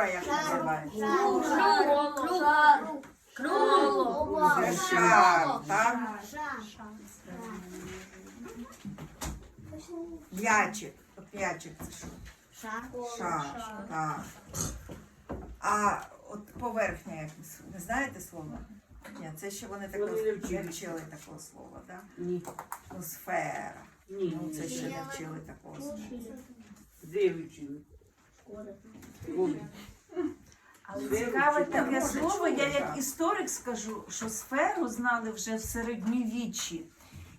фігура як називається? Це шар, так? М'ячик. От м'ячик це що? Шар, так. А от поверхня якось, не знаєте слова? Ні, це ще вони такого Вони не вчили. не вчили такого слова, так? Ні. Ну, сфера. Ні. Ну, це ще не вчили такого слова. Де вчили? Але цікаве таке слово, я як історик скажу, що сферу знали вже в середньовіччі.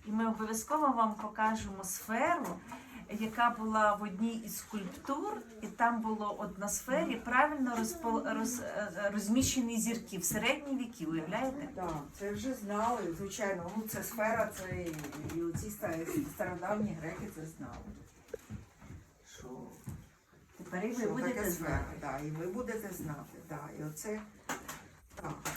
І ми обов'язково вам покажемо сферу, яка була в одній із скульптур, і там було от на сфері правильно розпо, роз, е, розміщені зірки в середні віки, уявляєте? Так, це вже знали, звичайно. Ну, це сфера, це і, і оці стародавні греки це знали. Що, Тепер і ви що будете таке знати. да, і ви будете знати. Да, і оце так.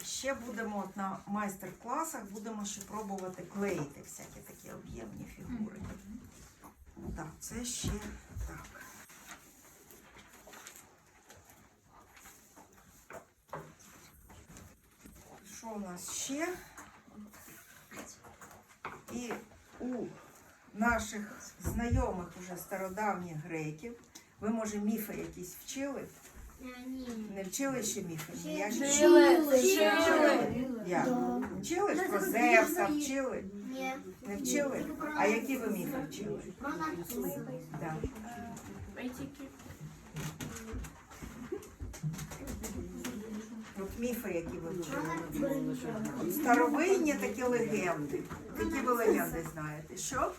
І Ще будемо от на майстер-класах, будемо ще пробувати клеїти всякі такі об'ємні фігури. Так, це ще так. Що у нас ще? І у наших знайомих уже стародавніх греків, ви, може, міфи якісь вчили? Не вчили ще міфи? Ніякі? Як? Вчили ж про Зевса, вчили? Ні. Не вчили? А які ви міфи вчили? Да. От міфи, які ви вчили. От Старовинні такі легенди. Які ви легенди знаєте? Що?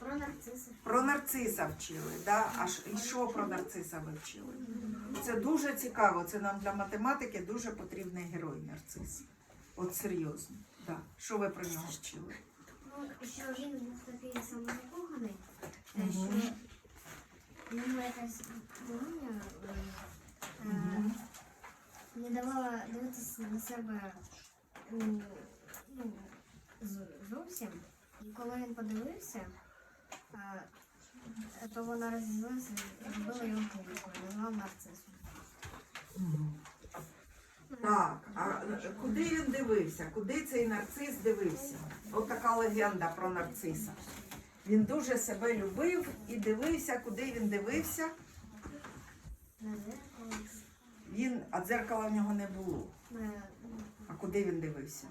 Про нарциса вчили, да? А ш- і що про нарциса ви вчили? Це дуже цікаво. Це нам для математики дуже потрібний герой нарцис. От серйозно. Да. Що ви про нього вчили? Що він був такий самозакоханий, Мгм. що йому якась богиня е, не давала дивитися на себе ну, зовсім. І коли він подивився, то вона розділилася і зробила його кубикою, назвала нарцисом. Так, а куди він дивився? Куди цей нарцис дивився? От така легенда про нарциса. Він дуже себе любив і дивився, куди він дивився. Він, а дзеркала в нього не було. А куди він дивився?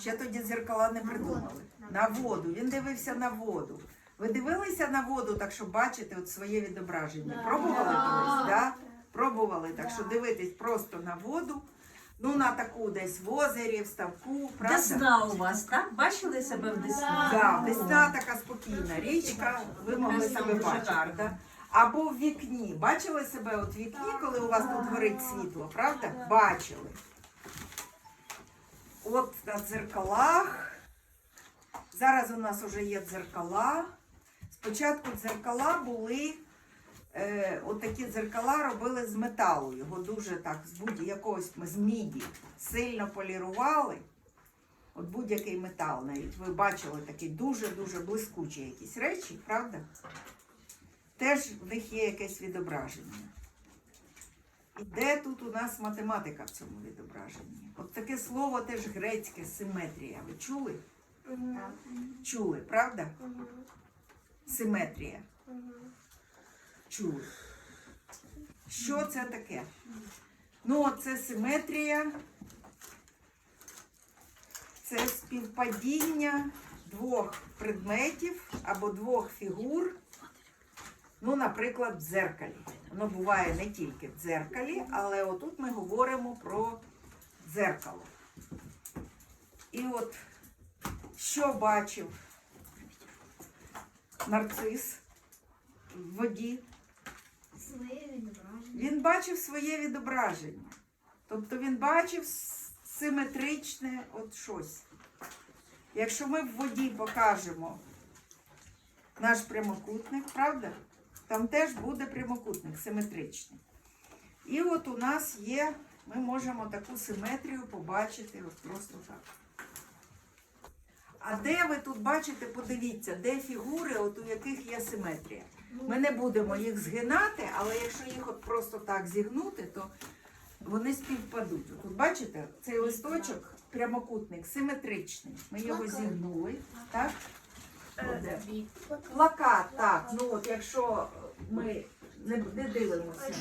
Ще тоді дзеркала не придумали. На воду. Він дивився на воду. Ви дивилися на воду, так що бачите от своє відображення? Пробували колись? Да? Пробували, так що дивитись просто на воду. Ну, на таку десь в озері, в ставку, правда? Десна у вас, так? Бачили себе в Десні? Да, Десна така спокійна річка, ви могли себе бачити. Або в вікні. Бачили себе от в вікні, коли у вас тут горить світло, правда? Бачили. От на дзеркалах. Зараз у нас вже є дзеркала. Спочатку дзеркала були, е, от такі дзеркала робили з металу. Його дуже так, з будь-якогось з міді сильно полірували. От будь-який метал навіть. Ви бачили такі дуже-дуже блискучі якісь речі, правда? Теж в них є якесь відображення. І де тут у нас математика в цьому відображенні? От таке слово теж грецьке симетрія. Ви чули? Так. Чули, правда? Симетрія. Чули. Що це таке? Ну, це симетрія. Це співпадіння двох предметів або двох фігур. Ну, наприклад, в дзеркалі. Воно буває не тільки в дзеркалі, але отут ми говоримо про дзеркало. І от що бачив нарцис в воді? Своє відображення. Він бачив своє відображення. Тобто він бачив симетричне от щось. Якщо ми в воді покажемо наш прямокутник, правда? Там теж буде прямокутник симетричний. І от у нас є, ми можемо таку симетрію побачити от просто так. А де ви тут бачите, подивіться, де фігури, от у яких є симетрія? Ми не будемо їх згинати, але якщо їх от просто так зігнути, то вони співпадуть. Тут бачите, цей листочок прямокутник, симетричний. Ми його зігнули, так? Плакат, так. Ну от якщо ми не, не дивимося.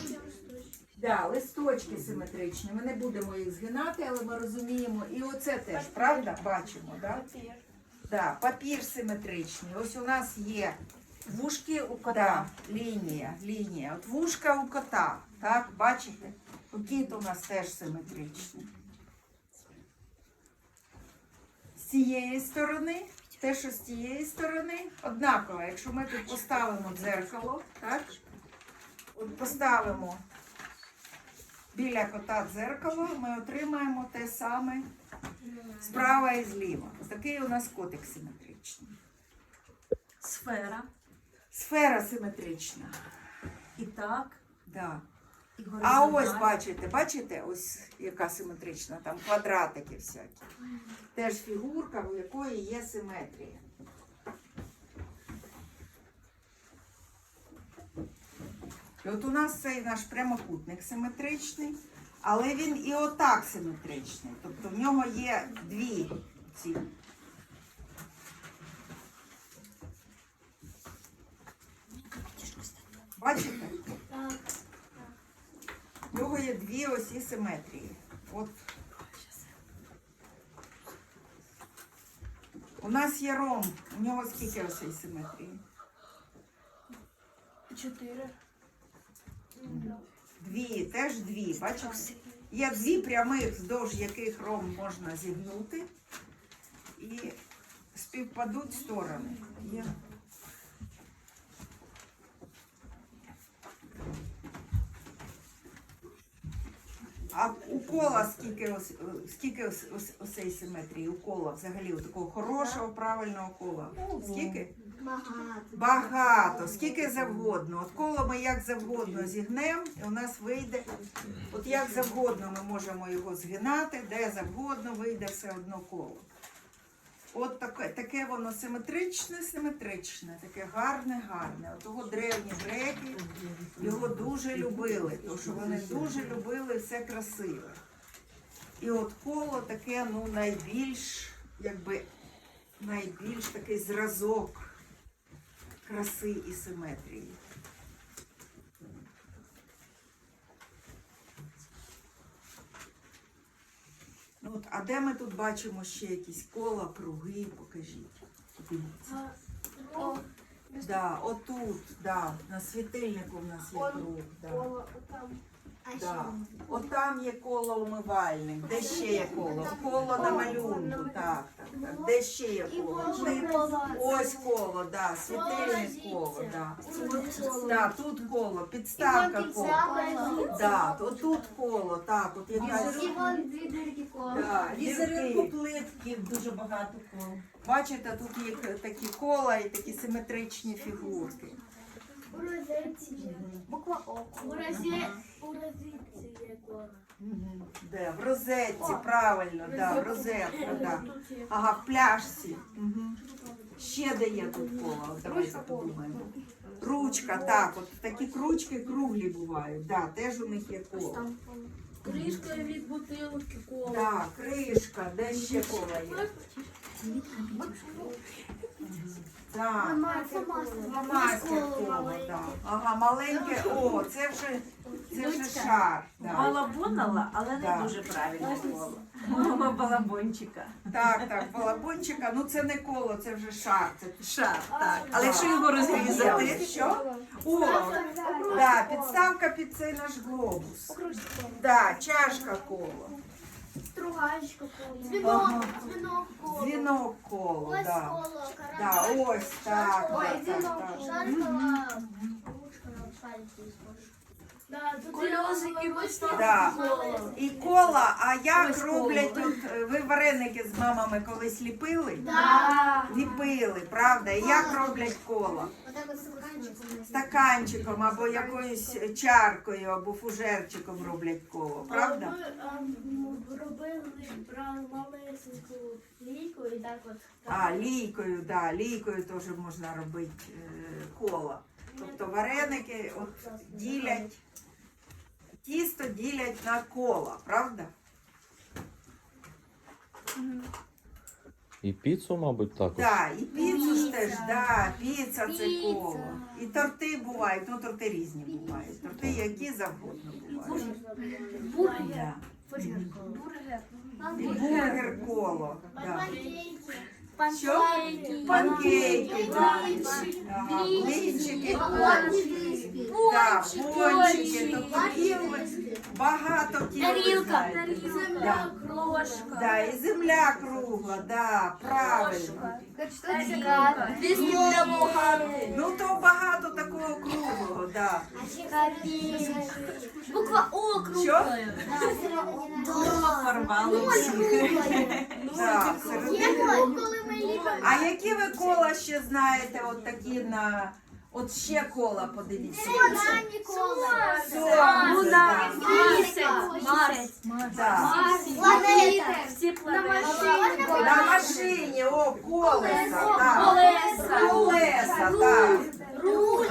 Да, листочки симетричні. Ми не будемо їх згинати, але ми розуміємо. І оце теж, правда, бачимо, да? Да, папір симетричний. Ось у нас є Вушки у кота. да, лінія, лінія. От вушка у кота, так, бачите? Кіт у нас теж симетричний. З цієї сторони, те, що з цієї сторони, однаково. Якщо ми тут поставимо дзеркало, так? От поставимо біля кота дзеркало, ми отримаємо те саме справа і зліва. Ось такий у нас котик симетричний. Сфера. Сфера симетрична. І так. Да. А ось бачите, бачите, ось яка симетрична, там квадратики всякі. Теж фігурка, у якої є симетрія. І от у нас цей наш прямокутник симетричний, але він і отак симетричний. Тобто в нього є дві ці. Бачите? В нього є дві осі симетрії. От. У нас є ромб. У нього скільки осей симетрії? Чотири. Дві, теж дві. Бачите? Є дві прямих, вздовж яких ромб можна зігнути. І співпадуть сторони. Є. А у кола скільки, ось скільки ось, ось, осей симетрії? У кола взагалі у такого хорошого, правильного кола. Скільки? Багато. Багато, скільки завгодно. От коло ми як завгодно зігнемо, і у нас вийде, от як завгодно ми можемо його згинати, де завгодно вийде все одно коло. От таке, таке воно симетричне, симетричне, таке гарне, гарне. От того древні греки його дуже любили, тому що вони дуже любили все красиве. І от коло таке, ну, найбільш, якби, найбільш такий зразок краси і симетрії. Ну, от, а де ми тут бачимо ще якісь кола, круги, покажіть. Подивіться. О, Да, отут, да, на світильнику в нас є круг. Да. Кола, А Да. От там є коло умивальник, де ще є коло? Коло на малюнку, так, так, так. Де ще є коло? Ось коло, да, світильник коло, да. Да, тут коло, підставка коло. Да, от тут коло, так, от якась. І вон дві дірки коло. Да, Візерунку дірки. плитків дуже багато кол. Бачите, тут є такі кола і такі симетричні фігурки. У розетці є. Буква О. У розетці у розетці є коло. Де? В розетці, правильно, да, в розетку, да. Ага, в пляшці. Мгм. Ще де є тут коло? Давайте подумаємо. Ручка, так, от такі кручки круглі бувають, да, теж у них є коло. Кришка від бутилки кола. Да, кришка, де ще коло є? Так. Фломастер коло. Ага, маленьке, о, це вже, це вже шар. Да. Балабонала, але не дуже правильне коло. Мама балабончика. Так, так, балабончика, ну це не коло, це вже шар. Це Шар, так. Але якщо його розрізати, Що? О, да, підставка під цей наш глобус. Да, чашка коло. Стругачка коло. Ага. Дзвінок. Дзвінок коло. Дзвінок коло, Ось да. коло. Да, ось так. Ой, так, так, дзвінок. так. Шарикова. Ручка на пальці схожа. Да. І кола, а як Ось роблять коло. тут, е, ви вареники з мамами колись ліпили? Да. Ліпили, правда? І як роблять кола? Отак от стаканчиком. Стаканчиком або якоюсь чаркою, або фужерчиком роблять коло, правда? Ми а, м, робили, брали малесеньку лійку і так от. А, лійкою, да, лійкою теж можна робити е, коло. Тобто вареники от, ділять, тісто ділять на кола, правда? І піцу, мабуть, також. Так, і піцу ж теж, да, піца це Піца. коло. І торти бувають, ну торти різні бувають. Торти які завгодно бувають. Бургер. Да. Бургер. І бургер коло. Да. Панкейки. Панкейки. Ага, блинчики, пончики. Да, пончики. Багато кіл. Тарілка. Ложка. І земля кругла, да, правильно. Для. Ну то багато такого круглого, да. Буква О Що? круглая. Порвали всіх. Да, ліпимо. А які ви кола ще знаєте, от такі на. От ще кола, подивіться. Сонце, да. Марс. Планета. Всі На машині, о, колеса, так. Колеса. Колеса, так. Руль.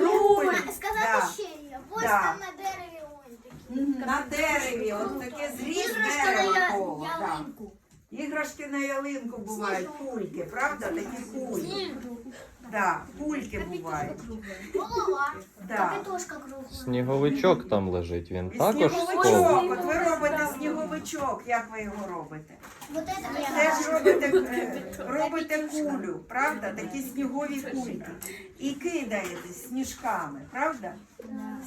Руль. Сказати ще є. Ось там на дереві ось такі. На дереві, от таке зріз дерева коло. ялинку. Іграшки на ялинку бувають, кульки, правда? Такі кульки. Да, кульки бувають. Голова. Да. Капітошка кругла. Сніговичок там лежить, він також з сніговичок, от ви робите сніговичок, як ви його робите? Вот это. Теж робите, е, робите кулю, правда? Такі снігові кульки. І кидаєте сніжками, правда?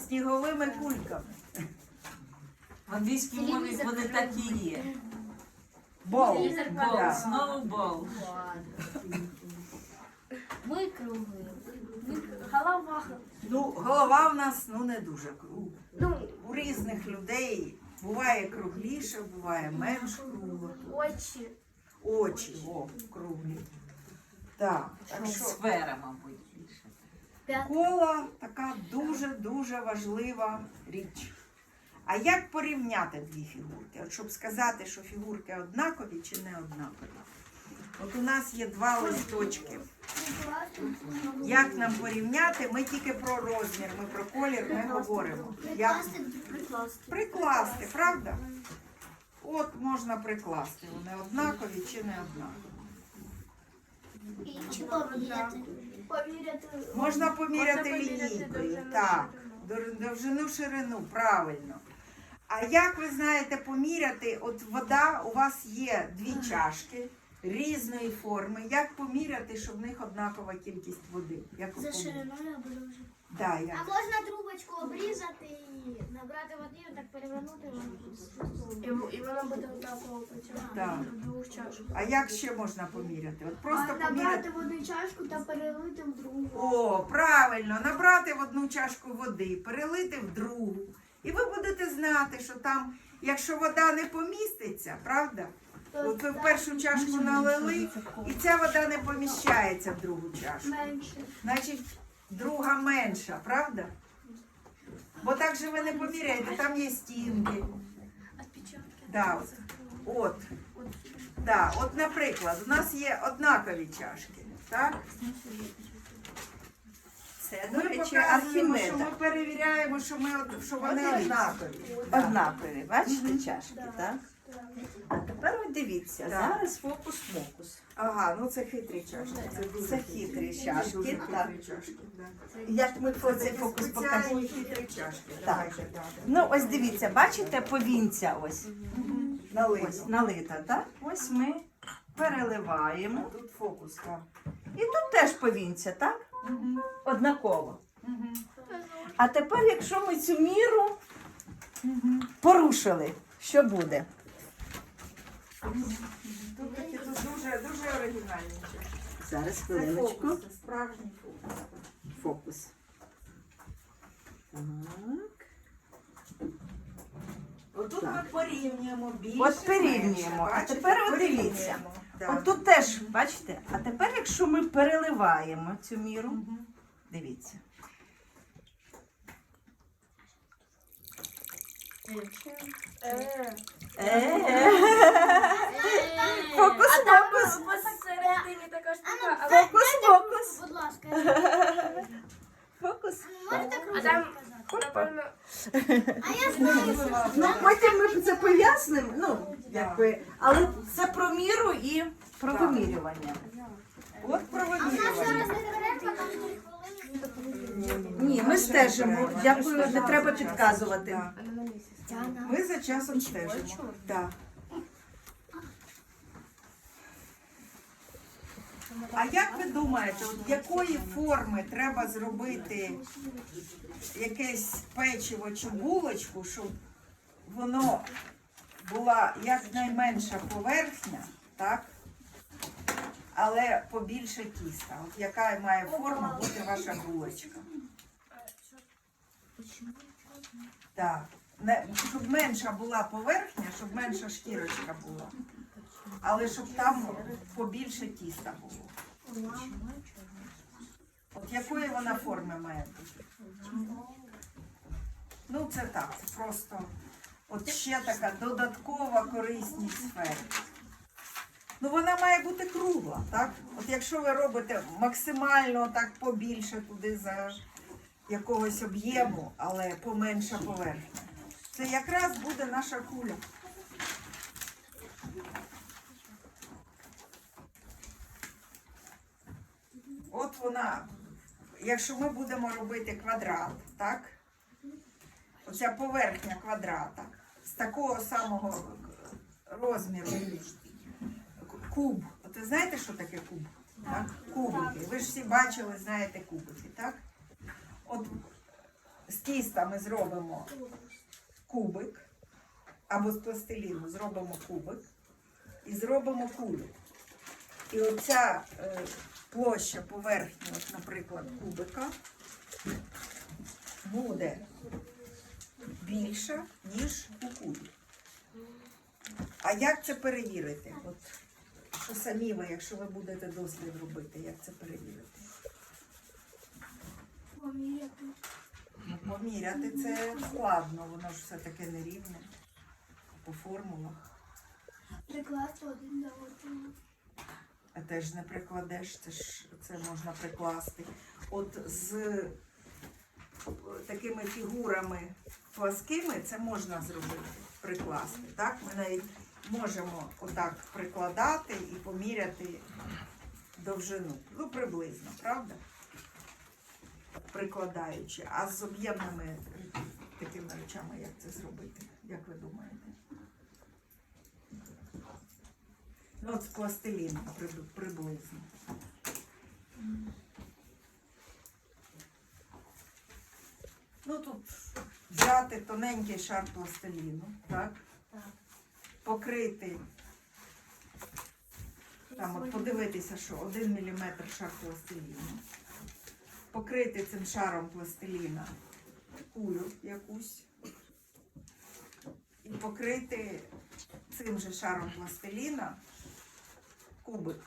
Сніговими кульками. В англійській мові вони так і є. Бол. Бол, знову бол. Ми круглі. Голова. Ну, голова в нас ну не дуже кругла. Ну, У різних людей буває кругліше, буває менш кругло. очі. Очі, о, круглі. Так, так що Сфера, мабуть, більше. кола така дуже-дуже важлива річ. А як порівняти дві фігурки? От щоб сказати, що фігурки однакові чи не однакові. От у нас є два листочки. Як нам порівняти? Ми тільки про розмір, ми про колір не говоримо. Як Прикласти. прикласти, правда? От можна прикласти. Вони однакові чи не однакові. Чи? Поміряти. Можна поміряти лінійкою. Так, довжину, ширину, правильно. А як ви знаєте поміряти, от вода, у вас є дві чашки різної форми. Як поміряти, щоб в них однакова кількість води? Як ви За поміряєте? шириною або довжиною. Да, А як? можна трубочку обрізати і набрати води, і так перевернути І, і вона буде однаково працювати. Так. Двох чашок. А як ще можна поміряти? От просто поміряти. набрати в одну чашку та перелити в другу. О, правильно, набрати в одну чашку води, перелити в другу. І ви будете знати, що там, якщо вода не поміститься, правда? От ви в першу чашку налили, і ця вода не поміщається в другу чашку. Менше. Значить, друга менша, правда? Бо так же ви не поміряєте, там є стінки. Да, от. От. Да, от, наприклад, у нас є однакові чашки, так? Це, Ми до речі, показуємо, що ми Архімеда. перевіряємо, що, ми, од- що вони однакові. Однакові, бачите, чашки, так? А тепер от дивіться, Так. зараз фокус-мокус. Ага, ну це хитрі чашки. Це, дуже Це хитрі чашки, так. хитрі чашки. Да. Як ми Це цей фокус спеціальні покажемо? хитрі чашки. Так. Давайте, да. Ну, ось дивіться, бачите, повінця ось. Налито. Ось налита, так? Ось ми переливаємо. Тут фокус, так. І тут теж повінця, так? Однаково. А тепер, якщо ми цю міру порушили, що буде? Тут такі тут дуже, дуже оригінальні. Зараз Це хвилиночку. фокус, це справжній фокус. Фокус. Так. Отут Так. ми порівнюємо більше. От порівнюємо. менше, А тепер от Порівнюємо. дивіться. Да. От тут теж, бачите, а тепер, якщо ми переливаємо цю міру, дивіться. Е. Фокус, фокус. Всередині така штука, Фокус-фокус. будь ласка. Фокус. Можете круто Напевно. А я знаю, що Ну, потім ми це пояснимо. Ну, якби, але це про міру і про вимірювання. От про вимірювання. Ні, ми стежимо. Дякую, не треба підказувати. Ми за часом стежимо. Так. А як ви думаєте, от якої форми треба зробити якесь печиво чи булочку, щоб воно була якнайменша поверхня, так? Але побільше тіста. От яка має форма бути ваша булочка? Так. Щоб менша була поверхня, щоб менша шкірочка була. Але щоб там побільше тіста було. От якої вона форми має бути? Ну, це так, просто от ще така додаткова корисність сфери. Ну, вона має бути кругла, так? От якщо ви робите максимально так побільше туди за якогось об'єму, але поменша поверхня, це якраз буде наша куля. От вона, якщо ми будемо робити квадрат, так? Оця поверхня квадрата з такого самого розміру куб. От ви знаєте, що таке куб? Так? Кубики. Ви ж всі бачили, знаєте кубики, так? От з тіста ми зробимо кубик, або з пластиліну зробимо кубик і зробимо кулю. І оця е, площа поверхні, от, наприклад, кубика, буде більша, ніж у кубі. А як це перевірити? От, що самі ви, якщо ви будете дослід робити, як це перевірити? Поміряти. Ну, поміряти це складно, воно ж все таке нерівне по формулах. Прикласти один до одного. Теж не прикладеш, це ж це можна прикласти. От з такими фігурами пласкими це можна зробити, прикласти. Так? Ми навіть можемо отак прикладати і поміряти довжину. Ну, приблизно, правда? Прикладаючи. А з об'ємними такими речами як це зробити? Як ви думаєте? Ну, от з пластиліну приблизно. Ну тут взяти тоненький шар пластиліну, так? Покрити. Там от подивитися, що один міліметр шар пластиліну. Покрити цим шаром пластиліна кулю якусь. І покрити цим же шаром пластиліна кубик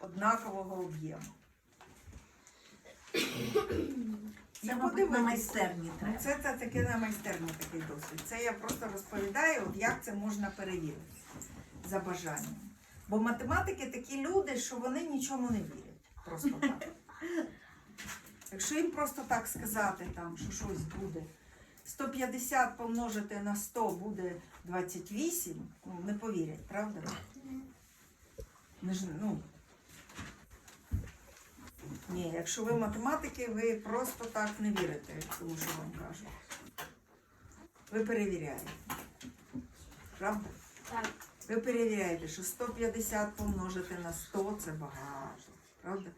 однакового об'єму. Це, мабуть, на майстерні треба. Це, це таке на майстерні такий досвід. Це я просто розповідаю, от як це можна перевірити за бажанням. Бо математики такі люди, що вони нічому не вірять. Просто так. Якщо їм просто так сказати, там, що щось буде, 150 помножити на 100 буде 28, ну, не повірять, правда? Не ж, ну, ні, якщо ви математики, ви просто так не вірите, тому що вам кажуть. Ви перевіряєте. Правда? Так. Ви перевіряєте, що 150 помножити на 100 це багато. Правда?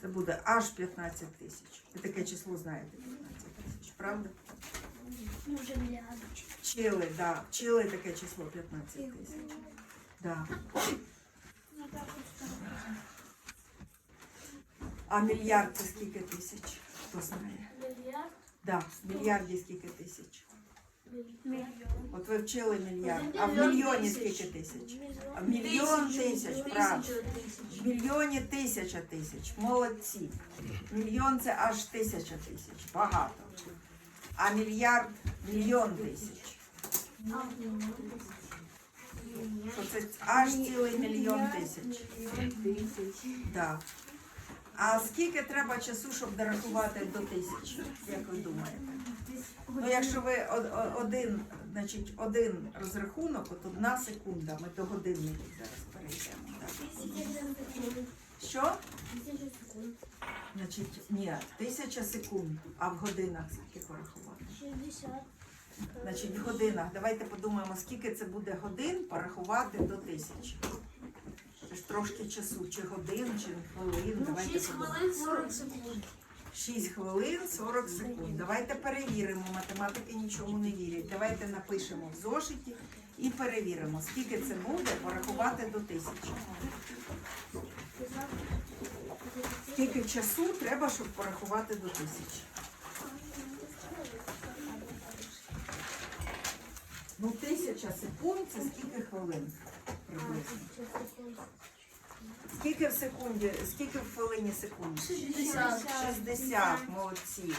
Це буде аж 15 тисяч. Ви таке число знаєте, 15 тисяч, правда? Ну, вже мільярд. Вчили, да, вчили таке число 15 тисяч. Да. А мільярд це скільки тисяч? Хто знає? Мільярд. Да, в мільярді скільки тисяч? Мільйон. От ви вчили мільярд. А в мільйоні скільки тисяч? А в мільйон тисяч, правда. В мільйоні тисяча тисяч. Молодці. Мільйон це аж тисяча тисяч. Багато. А мільярд мільйон тисяч. Що це аж цілий мільйон тисяч. Так. А скільки треба часу, щоб дорахувати до тисячі, як ви думаєте? Ну, якщо ви один, значить, один розрахунок, от одна секунда, ми до годинників зараз перейдемо. Що? Значить, ні, тисяча секунд, а в годинах скільки порахувати? 60. Значить, в годинах. Давайте подумаємо, скільки це буде годин порахувати до тисячі. Трошки часу, чи годин, чи хвилин. Давайте 6 хвилин 40 секунд. 6 хвилин 40 секунд. Давайте перевіримо. Математики нічому не вірять. Давайте напишемо в зошиті і перевіримо, скільки це буде порахувати до тисячі. Скільки часу треба, щоб порахувати до тисячі? Ну, тисяча секунд це скільки хвилин? Скільки в секунді, скільки в хвилині секунд? 60. 60, молодці.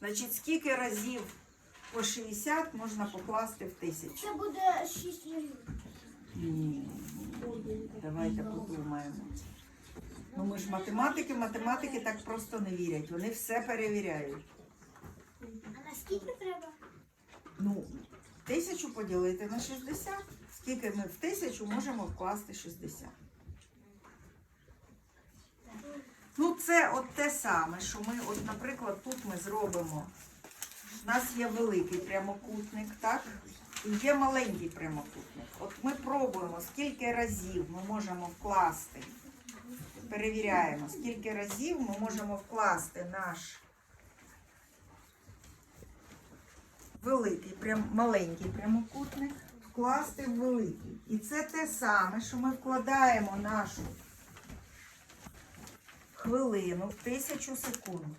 Значить, скільки разів по 60 можна покласти в тисячу? Це буде 6 нулів. Ні. Давайте подумаємо. Ну ми ж математики, математики так просто не вірять. Вони все перевіряють. А на скільки треба? Ну, тисячу поділити на 60. Скільки ми в тисячу можемо вкласти 60? Ну, це от те саме, що ми, от, наприклад, тут ми зробимо. У нас є великий прямокутник, так? І є маленький прямокутник. От ми пробуємо, скільки разів ми можемо вкласти. Перевіряємо, скільки разів ми можемо вкласти наш великий, прям, маленький прямокутник, вкласти в великий. І це те саме, що ми вкладаємо нашу хвилину в тисячу секунд.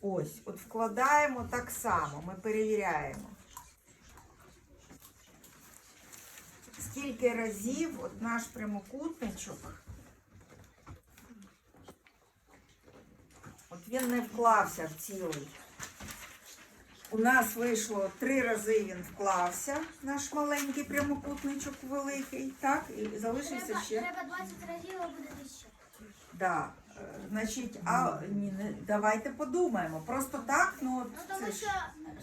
Ось, от вкладаємо так само, ми перевіряємо. Скільки разів от наш прямокутничок, от він не вклався в цілий. У нас вийшло три рази він вклався, наш маленький прямокутничок великий, так? І залишився Треба, ще. треба 20 разів, а буде 1000. Да. е, Значить, а ні, не, давайте подумаємо. Просто так, ну Ну це тому ж. що,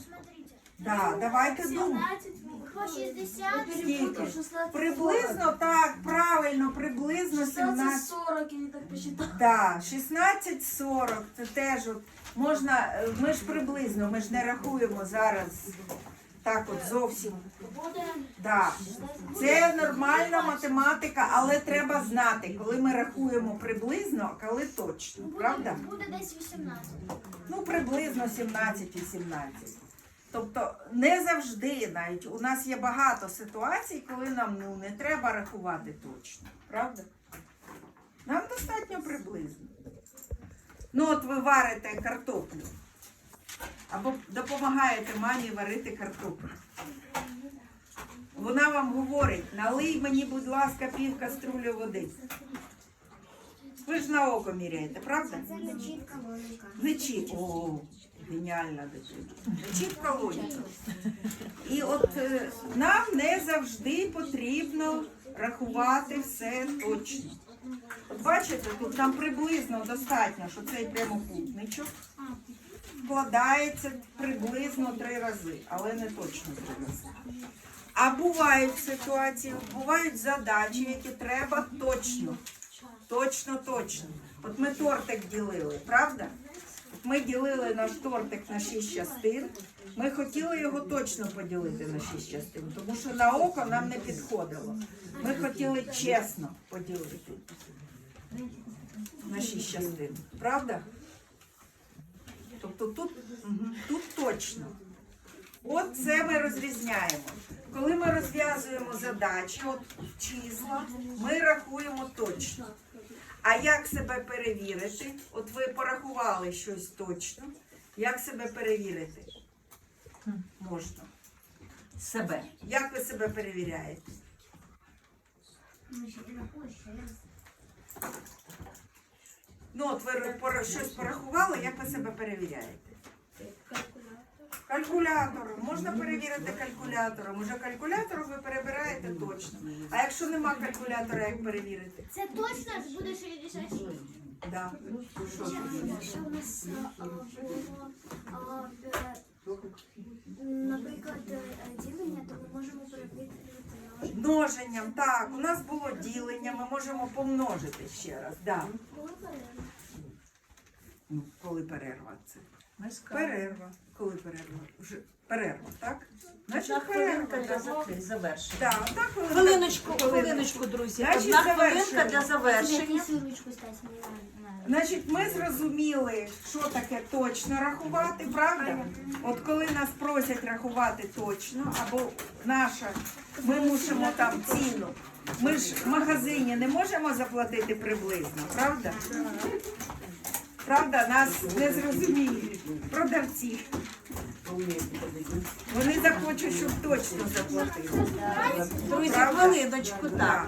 смотрите, Да, давайте думаємо. 17 60, 16 Приблизно так, правильно, приблизно 17. 40, я так посчитала. Да, 16-40, це теж от можна, ми ж приблизно, ми ж не рахуємо зараз так от зовсім. буде Да. Це нормальна математика, але треба знати, коли ми рахуємо приблизно, а коли точно, правда? буде десь 18. Ну, приблизно 17-18. Тобто не завжди навіть у нас є багато ситуацій, коли нам ну, не треба рахувати точно, правда? Нам достатньо приблизно. Ну, от ви варите картоплю. Або допомагаєте мамі варити картоплю. Вона вам говорить, налий мені, будь ласка, пів каструлі води. Ви ж на око міряєте, правда? Це не чітка логіка. Не чітко. О, геніальна дитина. Не чітка логіка. І от е, нам не завжди потрібно рахувати все точно. От бачите, тут нам приблизно достатньо, що цей прямокутничок вкладається приблизно три рази, але не точно три рази. А бувають ситуації, бувають задачі, які треба точно. Точно, точно. От ми тортик ділили, правда? Ми ділили наш тортик на шість частин. Ми хотіли його точно поділити на шість частин, тому що на око нам не підходило. Ми хотіли чесно поділити на шість частин. Правда? Тобто тут, тут точно. От це ми розрізняємо. Коли ми розв'язуємо задачі, от числа, ми рахуємо точно. А як себе перевірити? От ви порахували щось точно. Як себе перевірити? Можна. Себе. Як ви себе перевіряєте? Ну, от ви пора- щось порахували, як ви себе перевіряєте? Калькулятором. Можна перевірити калькулятором. Уже калькулятором ви перебираєте точно. А якщо нема калькулятора, як перевірити? Це точно ж буде 66. Да. Якщо у нас а, було, а, е, наприклад, е, ділення, то ми можемо перевірити множення. Множенням, так, у нас було ділення, ми можемо помножити ще раз. Да. Ну, коли перерва це? Ми скажемо. Перерва. Коли перерва? Вже перерва, так? Одна Значить, хвилинка для закри- завершення. Так, так, хвилинка. Хвилиночку, хвилиночку, друзі. Значить, Одна хвилинка завершуємо. для завершення. Значить, ми зрозуміли, що таке точно рахувати, правда? От коли нас просять рахувати точно, або наша, ми мусимо там ціну. Ми ж в магазині не можемо заплатити приблизно, правда? Правда, нас не зрозуміють продавці. Вони захочуть, щоб точно заплатили. Друзі, хвилиночку, так.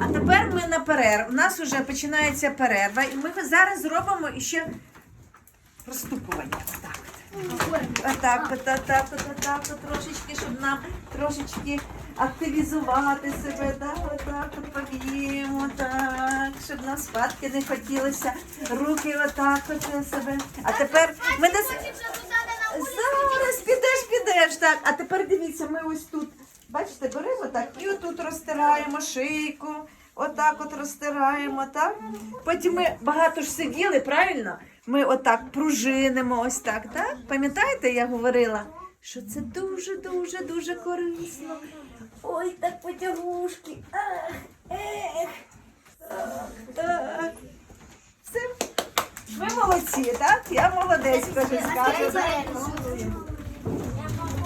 А тепер ми на перерву. У нас вже починається перерва, і ми зараз зробимо ще простукування. Отак. Отак, от, отак, от, отак, от, трошечки, щоб нам трошечки активізувати себе. Так, отак, от повіємо, так, щоб нам спадки не хотілося. Руки отак от себе. А тепер ми десь... Зараз підеш, підеш. Так, а тепер дивіться, ми ось тут, бачите, беремо так і отут розтираємо шийку. Отак от розтираємо, так? Потім ми багато ж сиділи, правильно? Ми отак пружинимо, ось так, так? Пам'ятаєте, я говорила, що це дуже, дуже, дуже корисно. Ой, так потягушки. Ах, ех. Так, так. Все. Ви молодці, так? Я молодець, кажу. Скажи,